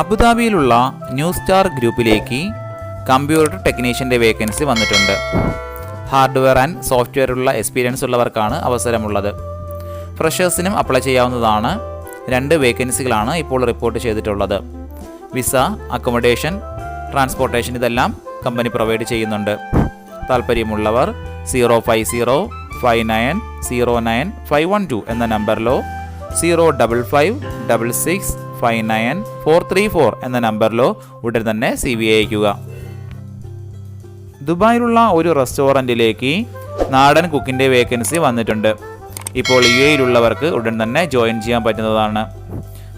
അബുദാബിയിലുള്ള new star ഗ്രൂപ്പിലേക്ക് computer ടെക്നീഷ്യന്റെ vacancy വന്നിട്ടുണ്ട്. ഹാർഡ്വെയർ ആൻഡ് സോഫ്റ്റ്വെയറുള്ള എക്സ്പീരിയൻസ് ഉള്ളവർക്കാണ് അവസരമുള്ളത്. ഫ്രഷേഴ്സിനും അപ്ലൈ ചെയ്യാവുന്നതാണ് രണ്ട് വേക്കൻസികളാണ് ഇപ്പോൾ റിപ്പോർട്ട് ചെയ്തിട്ടുള്ളത്. വിസ അക്കോമഡേഷൻ ട്രാൻസ്പോർട്ടേഷൻ ഇതെല്ലാം കമ്പനി പ്രൊവൈഡ് ചെയ്യുന്നുണ്ട്. താല്പര്യമുള്ളവർ zero five zero five nine zero nine five one two എന്ന നമ്പറിലോ zero double five double six five nine four three four എന്ന നമ്പറിലോ ഉടൻ തന്നെ സി വി അയക്കുക ദുബായിലുള്ള ഒരു റെസ്റ്റോറന്റിലേക്ക് നാടൻ കുക്കിന്റെ വേക്കൻസി വന്നിട്ടുണ്ട്. ഇപ്പോൾ യു എയിലുള്ളവർക്ക് ഉടൻ തന്നെ ജോയിൻ ചെയ്യാൻ പറ്റുന്നതാണ്.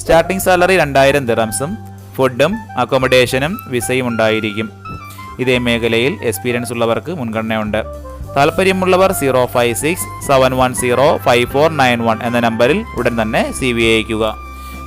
സ്റ്റാർട്ടിംഗ് സാലറി രണ്ടായിരം ദിറംസും ഫുഡും അക്കോമഡേഷനും വിസയും ഉണ്ടായിരിക്കും. ഇതേ മേഖലയിൽ എക്സ്പീരിയൻസ് ഉള്ളവർക്ക് മുൻഗണനയുണ്ട്. താല്പര്യമുള്ളവർ zero five six seven one zero five four nine one എന്ന നമ്പറിൽ ഉടൻ തന്നെ സി വി അയക്കുക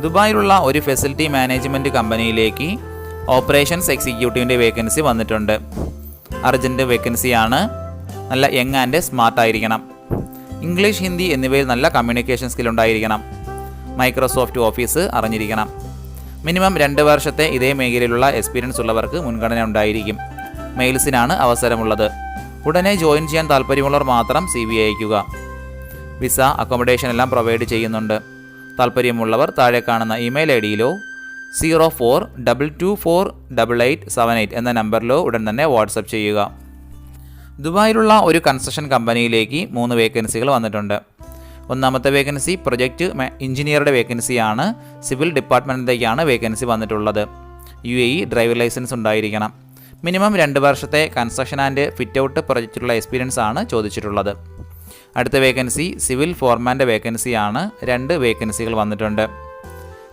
ദുബായിലുള്ള ഒരു ഫെസിലിറ്റി മാനേജ്മെന്റ് കമ്പനിയിലേക്ക് ഓപ്പറേഷൻസ് എക്സിക്യൂട്ടീവിന്റെ വേക്കൻസി വന്നിട്ടുണ്ട്. അർജന്റ് വേക്കൻസിയാണ്. നല്ല യങ് ആൻഡ് സ്മാർട്ട് ആയിരിക്കണം. ഇംഗ്ലീഷ് ഹിന്ദി എന്നിവയിൽ നല്ല കമ്മ്യൂണിക്കേഷൻ സ്കിൽ ഉണ്ടായിരിക്കണം. മൈക്രോസോഫ്റ്റ് ഓഫീസ് അറിഞ്ഞിരിക്കണം. മിനിമം രണ്ട് വർഷത്തെ ഇതേ മേഖലയിലുള്ള എക്സ്പീരിയൻസ് ഉള്ളവർക്ക് മുൻഗണന ഉണ്ടായിരിക്കും. മെയിൽസിനാണ് അവസരമുള്ളത്. ഉടനെ ജോയിൻ ചെയ്യാൻ താല്പര്യമുള്ളവർ മാത്രം സി വി അയക്കുക വിസ അക്കോമഡേഷൻ എല്ലാം പ്രൊവൈഡ് ചെയ്യുന്നുണ്ട്. താല്പര്യമുള്ളവർ താഴെ കാണുന്ന email I ഡിയിലോ zero four double two four double eight seven eight എന്ന നമ്പറിലോ ഉടൻ തന്നെ വാട്സപ്പ് ചെയ്യുക. ദുബായിലുള്ള ഒരു കൺസ്ട്രക്ഷൻ കമ്പനിയിലേക്ക് മൂന്ന് വേക്കൻസികൾ വന്നിട്ടുണ്ട്. ഒന്നാമത്തെ വേക്കൻസി പ്രൊജക്റ്റ് എഞ്ചിനീയറുടെ വേക്കൻസിയാണ് സിവിൽ ഡിപ്പാർട്ട്മെന്റിലേക്കാണ് വേക്കൻസി വന്നിട്ടുള്ളത്. U A E driver license ഉണ്ടായിരിക്കണം. മിനിമം രണ്ട് വർഷത്തെ കൺസ്ട്രക്ഷൻ ആൻഡ് ഫിറ്റ് ഔട്ട് പ്രൊജക്റ്റിലുള്ള എക്സ്പീരിയൻസ് ആണ് ചോദിച്ചിട്ടുള്ളത്. അടുത്ത വേക്കൻസി സിവിൽ ഫോർമാന്റെ വേക്കൻസിയാണ്. രണ്ട് വേക്കൻസികൾ വന്നിട്ടുണ്ട്.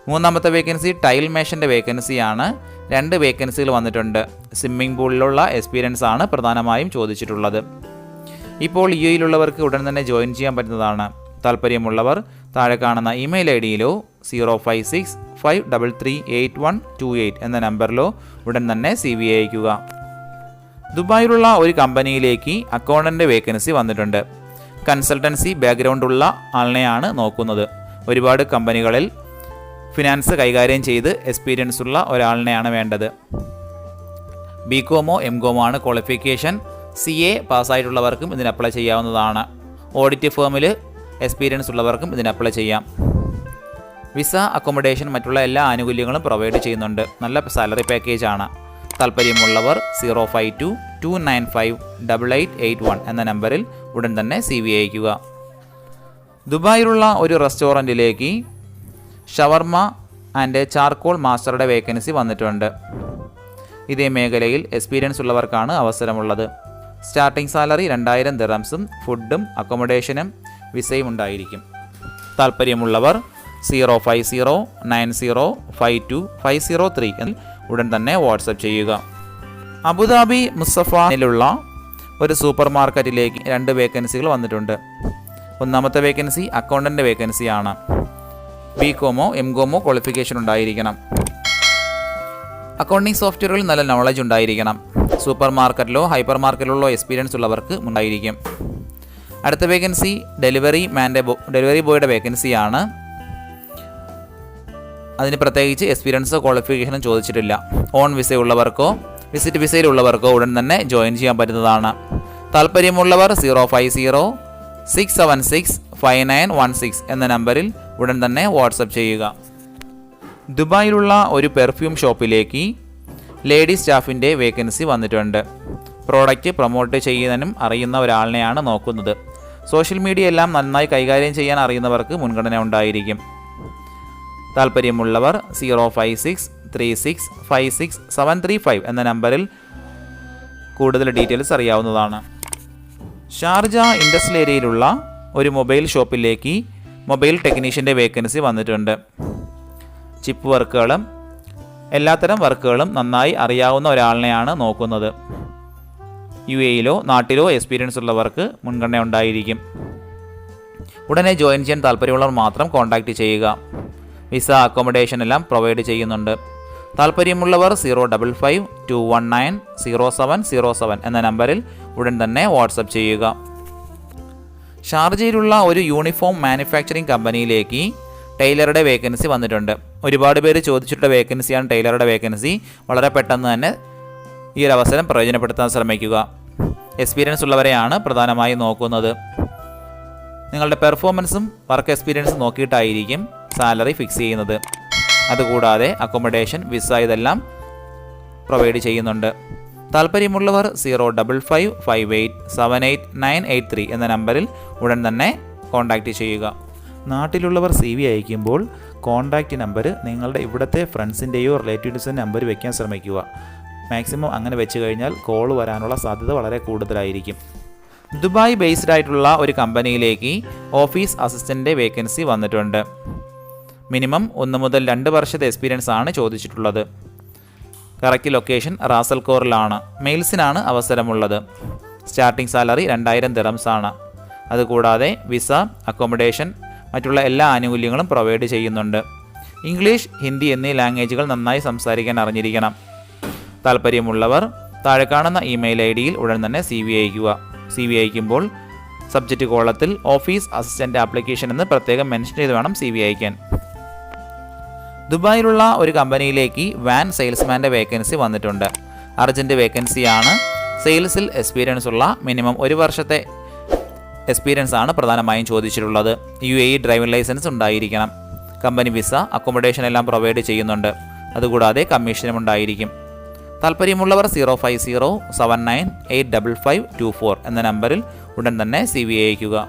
മൂന്നാമത്തെ വേക്കൻസി ടൈൽ മേഷന്റെ വേക്കൻസിയാണ്. രണ്ട് വേക്കൻസികൾ വന്നിട്ടുണ്ട്. സ്വിമ്മിംഗ് പൂളിലുള്ള എക്സ്പീരിയൻസ് ആണ് പ്രധാനമായും ചോദിച്ചിട്ടുള്ളത്. ഇപ്പോൾ യു എയിലുള്ളവർക്ക് ഉടൻ തന്നെ ജോയിൻ ചെയ്യാൻ പറ്റുന്നതാണ്. താല്പര്യമുള്ളവർ താഴെ കാണുന്ന email I ഡിയിലോ zero five six five double three eight one two eight എന്ന നമ്പറിലോ ഉടൻ തന്നെ സി വി അയക്കുക ദുബായിലുള്ള ഒരു കമ്പനിയിലേക്ക് അക്കൗണ്ടന്റ് വേക്കൻസി വന്നിട്ടുണ്ട്. കൺസൾട്ടൻസി ബാക്ക്ഗ്രൗണ്ടുള്ള ആളിനെയാണ് നോക്കുന്നത്. ഒരുപാട് കമ്പനികളിൽ ഫിനാൻസ് കൈകാര്യം ചെയ്ത് എക്സ്പീരിയൻസ് ഉള്ള ഒരാളിനെയാണ് വേണ്ടത്. ബി കോമോ എം കോമോ ആണ് ക്വാളിഫിക്കേഷൻ സി എ പാസ്സായിട്ടുള്ളവർക്കും ഇതിന് അപ്ലൈ ചെയ്യാവുന്നതാണ്. ഓഡിറ്റ് ഫേമിൽ എക്സ്പീരിയൻസ് ഉള്ളവർക്കും ഇതിന് അപ്ലൈ ചെയ്യാം. വിസ അക്കോമഡേഷൻ മറ്റുള്ള എല്ലാ ആനുകൂല്യങ്ങളും പ്രൊവൈഡ് ചെയ്യുന്നുണ്ട്. നല്ല സാലറി പാക്കേജാണ് താല്പര്യമുള്ളവർ zero five two two nine five double eight eight one എന്ന നമ്പറിൽ ഉടൻ തന്നെ സി വി അയക്കുക ദുബായിലുള്ള ഒരു റെസ്റ്റോറന്റിലേക്ക് ഷവർമ ആൻഡ് ചാർക്കോൾ മാസ്റ്ററുടെ വേക്കൻസി വന്നിട്ടുണ്ട്. ഇതേ മേഖലയിൽ എക്സ്പീരിയൻസ് ഉള്ളവർക്കാണ് അവസരമുള്ളത്. സ്റ്റാർട്ടിംഗ് സാലറി രണ്ടായിരം ദിറംസും ഫുഡും അക്കോമഡേഷനും വിസയും ഉണ്ടായിരിക്കും. താല്പര്യമുള്ളവർ zero five zero nine zero five two five zero three ഉടൻ തന്നെ വാട്സപ്പ് ചെയ്യുക. അബുദാബി മുസ്തഫയിലുള്ള ഒരു സൂപ്പർ മാർക്കറ്റിലേക്ക് രണ്ട് വേക്കൻസികൾ വന്നിട്ടുണ്ട്. ഒന്നാമത്തെ വേക്കൻസി അക്കൗണ്ടന്റ് വേക്കൻസിയാണ്. B com M com qualification ഉണ്ടായിരിക്കണം. അക്കൗണ്ടിംഗ് സോഫ്റ്റ്വെയറിൽ നല്ല നോളജ് ഉണ്ടായിരിക്കണം. സൂപ്പർ മാർക്കറ്റിലോ ഹൈപ്പർ മാർക്കറ്റിലോ എക്സ്പീരിയൻസ് ഉള്ളവർക്ക് ഉണ്ടായിരിക്കും. അടുത്ത വേക്കൻസി ഡെലിവറി മാന്റെ ഡെലിവറി ബോയുടെ വേക്കൻസിയാണ്. അതിന് പ്രത്യേകിച്ച് എക്സ്പീരിയൻസോ ക്വാളിഫിക്കേഷനും ചോദിച്ചിട്ടില്ല. ഓൺ വിസയുള്ളവർക്കോ വിസിറ്റ് വിസയിലുള്ളവർക്ക് ഉടൻ തന്നെ ജോയിൻ ചെയ്യാൻ പറ്റുന്നതാണ്. താല്പര്യമുള്ളവർ zero five zero six seven six five nine one six എന്ന നമ്പറിൽ ഉടൻ തന്നെ വാട്സപ്പ് ചെയ്യുക. ദുബായിലുള്ള ഒരു പെർഫ്യൂം ഷോപ്പിലേക്ക് ലേഡി സ്റ്റാഫിന്റെ വേക്കൻസി വന്നിട്ടുണ്ട്. പ്രോഡക്റ്റ് പ്രൊമോട്ട് ചെയ്യുന്നതിനും അറിയുന്ന ഒരാളിനെയാണ് നോക്കുന്നത്. സോഷ്യൽ മീഡിയ എല്ലാം നന്നായി കൈകാര്യം ചെയ്യാൻ അറിയുന്നവർക്ക് മുൻഗണന ഉണ്ടായിരിക്കും. താല്പര്യമുള്ളവർ zero five six three six five six seven three five എന്ന നമ്പറിൽ കൂടുതൽ ഡീറ്റെയിൽസ് അറിയാവുന്നതാണ്. ഷാർജ ഇൻഡസ്ട്രിയൽ ഏരിയയിലുള്ള ഒരു മൊബൈൽ ഷോപ്പിലേക്ക് മൊബൈൽ ടെക്നീഷ്യന്റെ വേക്കൻസി വന്നിട്ടുണ്ട്. ചിപ്പ് വർക്കുകളും എല്ലാത്തരം വർക്കുകളും നന്നായി അറിയാവുന്ന ഒരാളിനെയാണ് നോക്കുന്നത്. യു എയിലോ നാട്ടിലോ എക്സ്പീരിയൻസ് ഉള്ളവർക്ക് മുൻഗണന ഉണ്ടായിരിക്കും. ഉടനെ ജോയിൻ ചെയ്യാൻ താല്പര്യമുള്ളവർ മാത്രം കോൺടാക്റ്റ് ചെയ്യുക. വിസ അക്കോമഡേഷൻ എല്ലാം പ്രൊവൈഡ് ചെയ്യുന്നുണ്ട്. താല്പര്യമുള്ളവർ zero double five two one nine zero seven zero seven എന്ന നമ്പറിൽ ഉടൻ തന്നെ വാട്സപ്പ് ചെയ്യുക. ഷാർജയിലുള്ള ഒരു യൂണിഫോം മാനുഫാക്ചറിംഗ് കമ്പനിയിലേക്ക് ടൈലറുടെ വേക്കൻസി വന്നിട്ടുണ്ട്. ഒരുപാട് പേര് ചോദിച്ചിട്ടുള്ള വേക്കൻസിയാണ് ടൈലറുടെ വേക്കൻസി. വളരെ പെട്ടെന്ന് തന്നെ ഈ ഒരു അവസരം പ്രയോജനപ്പെടുത്താൻ ശ്രമിക്കുക. എക്സ്പീരിയൻസ് ഉള്ളവരെയാണ് പ്രധാനമായും നോക്കുന്നത്. നിങ്ങളുടെ പെർഫോമൻസും വർക്ക് എക്സ്പീരിയൻസും നോക്കിയിട്ടായിരിക്കും സാലറി ഫിക്സ് ചെയ്യുന്നത്. അതുകൂടാതെ അക്കോമഡേഷൻ വിസ ഇതെല്ലാം പ്രൊവൈഡ് ചെയ്യുന്നുണ്ട്. താല്പര്യമുള്ളവർ zero double five five eight seven eight nine eight three എന്ന നമ്പറിൽ ഉടൻ തന്നെ കോൺടാക്റ്റ് ചെയ്യുക. നാട്ടിലുള്ളവർ സി വി അയക്കുമ്പോൾ കോൺടാക്റ്റ് നമ്പർ നിങ്ങളുടെ ഇവിടുത്തെ ഫ്രണ്ട്സിന്റെയോ റിലേറ്റീവ്സിന്റെ നമ്പർ വയ്ക്കാൻ ശ്രമിക്കുക. മാക്സിമം അങ്ങനെ വെച്ച് കഴിഞ്ഞാൽ കോൾ വരാനുള്ള സാധ്യത വളരെ കൂടുതലായിരിക്കും. ദുബായ് ബേസ്ഡ് ആയിട്ടുള്ള ഒരു കമ്പനിയിലേക്ക് ഓഫീസ് അസിസ്റ്റന്റ് വേക്കൻസി വന്നിട്ടുണ്ട്. മിനിമം ഒന്ന് മുതൽ രണ്ട് വർഷത്തെ എക്സ്പീരിയൻസ് ആണ് ചോദിച്ചിട്ടുള്ളത്. കറക്റ്റ് ലൊക്കേഷൻ റാസൽ കോറിലാണ് മെയിൽസിനാണ് അവസരമുള്ളത്. സ്റ്റാർട്ടിംഗ് സാലറി രണ്ടായിരം ദിറംസ് ആണ്. അതുകൂടാതെ വിസ അക്കോമഡേഷൻ മറ്റുള്ള എല്ലാ ആനുകൂല്യങ്ങളും പ്രൊവൈഡ് ചെയ്യുന്നുണ്ട്. ഇംഗ്ലീഷ് ഹിന്ദി എന്നീ ലാംഗ്വേജുകൾ നന്നായി സംസാരിക്കാൻ അറിഞ്ഞിരിക്കണം. താല്പര്യമുള്ളവർ താഴെ കാണുന്ന ഇമെയിൽ ഐ ഡിയിൽ ഉടൻ തന്നെ സി വി അയക്കുക സി വി അയക്കുമ്പോൾ സബ്ജക്റ്റ് കോളത്തിൽ ഓഫീസ് അസിസ്റ്റന്റ് ആപ്ലിക്കേഷൻ എന്ന് പ്രത്യേകം മെൻഷൻ ചെയ്ത് വേണം സി വി അയക്കാൻ ദുബായിലുള്ള ഒരു കമ്പനിയിലേക്ക് വാൻ സെയിൽസ്മാന്റെ വേക്കൻസി വന്നിട്ടുണ്ട്. അർജന്റ് വേക്കൻസിയാണ്. സെയിൽസിൽ എക്സ്പീരിയൻസ് ഉള്ള മിനിമം ഒരു വർഷത്തെ എക്സ്പീരിയൻസ് ആണ് പ്രധാനമായും ചോദിച്ചിട്ടുള്ളത്. യു എ ഡ്രൈവിംഗ് ലൈസൻസ് ഉണ്ടായിരിക്കണം. കമ്പനി വിസ അക്കോമഡേഷൻ എല്ലാം പ്രൊവൈഡ് ചെയ്യുന്നുണ്ട്. അതുകൂടാതെ കമ്മീഷനും ഉണ്ടായിരിക്കും. താല്പര്യമുള്ളവർ zero five zero seven nine eight double five two four എന്ന നമ്പറിൽ ഉടൻ തന്നെ സി വി അയക്കുക